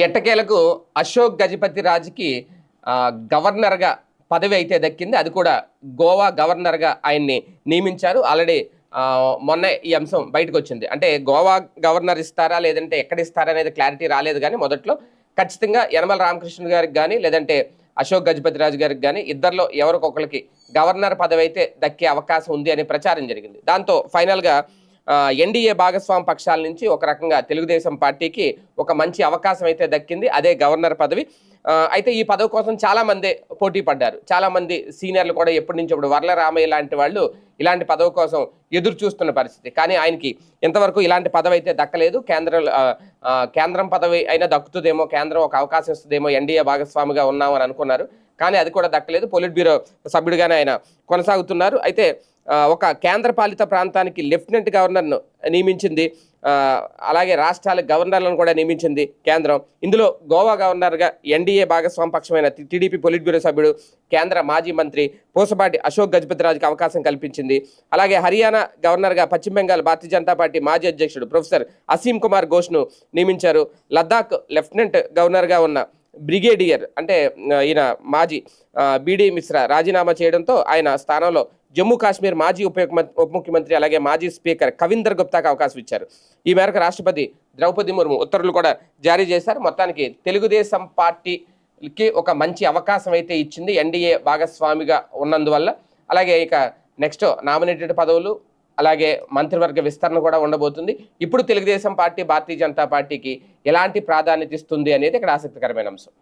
ఎట్టకేలకు అశోక్ గజపతి రాజుకి గవర్నర్గా పదవి అయితే దక్కింది. అది కూడా గోవా గవర్నర్గా ఆయన్ని నియమించారు. ఆల్రెడీ మొన్న ఈ అంశం బయటకు వచ్చింది అంటే గోవా గవర్నర్ ఇస్తారా లేదంటే ఎక్కడ ఇస్తారా అనేది క్లారిటీ రాలేదు కానీ మొదట్లో ఖచ్చితంగా యనమల రామకృష్ణ గారికి కానీ లేదంటే అశోక్ గజపతి రాజు గారికి కానీ ఇద్దరిలో ఎవరికొకరికి గవర్నర్ పదవి అయితే దక్కే అవకాశం ఉంది అనే ప్రచారం జరిగింది. దాంతో ఫైనల్గా ఎన్డీఏ భాగస్వామి పక్షాల నుంచి ఒక రకంగా తెలుగుదేశం పార్టీకి ఒక మంచి అవకాశం అయితే దక్కింది. అదే గవర్నర్ పదవి. అయితే ఈ పదవి కోసం చాలామంది పోటీ పడ్డారు. చాలామంది సీనియర్లు కూడా ఎప్పటి నుంచి ఇప్పుడు వర్ల రామయ్య లాంటి వాళ్ళు ఇలాంటి పదవి కోసం ఎదురు చూస్తున్న పరిస్థితి. కానీ ఆయనకి ఇంతవరకు ఇలాంటి పదవి అయితే దక్కలేదు. కేంద్రం కేంద్రం పదవి అయినా దక్కుతుందేమో కేంద్రం ఒక అవకాశం ఇస్తుందేమో ఎన్డీఏ భాగస్వామిగా ఉన్నామని అనుకున్నారు. కానీ అది కూడా దక్కలేదు. పొలిట్ బ్యూరో సభ్యుడిగానే ఆయన కొనసాగుతున్నారు. అయితే ఒక కేంద్ర పాలిత ప్రాంతానికి లెఫ్టినెంట్ గవర్నర్ను నియమించింది. అలాగే రాష్ట్రాల గవర్నర్లను కూడా నియమించింది కేంద్రం. ఇందులో గోవా గవర్నర్గా ఎన్డీఏ భాగస్వామి పక్షమైన టీడీపీ పొలిట్ బ్యూరో సభ్యుడు కేంద్ర మాజీ మంత్రి పూసపాటి అశోక్ గజపతిరాజుకి అవకాశం కల్పించింది. అలాగే హర్యానా గవర్నర్గా పశ్చిమ బెంగాల్ భారతీయ జనతా పార్టీ మాజీ అధ్యక్షుడు ప్రొఫెసర్ అసీం కుమార్ ఘోష్ను నియమించారు. లద్దాఖ్ లెఫ్టినెంట్ గవర్నర్గా ఉన్న బ్రిగేడియర్ అంటే ఈయన మాజీ బీడీ మిశ్రా రాజీనామా చేయడంతో ఆయన స్థానంలో జమ్మూ కాశ్మీర్ మాజీ ఉప ఉప ముఖ్యమంత్రి అలాగే మాజీ స్పీకర్ కవిందర్ గుప్తాకు అవకాశం ఇచ్చారు. ఈ మేరకు రాష్ట్రపతి ద్రౌపది ముర్ము ఉత్తర్వులు కూడా జారీ చేశారు. మొత్తానికి తెలుగుదేశం పార్టీకి ఒక మంచి అవకాశం అయితే ఇచ్చింది. ఎన్డీఏ భాగస్వామిగా ఉన్నందువల్ల. అలాగే ఇక నెక్స్ట్ నామినేటెడ్ పదవులు అలాగే మంత్రివర్గ విస్తరణ కూడా ఉండబోతుంది. ఇప్పుడు తెలుగుదేశం పార్టీ భారతీయ జనతా పార్టీకి ఎలాంటి ప్రాధాన్యత ఇస్తుంది అనేది ఇక్కడ ఆసక్తికరమైన అంశం.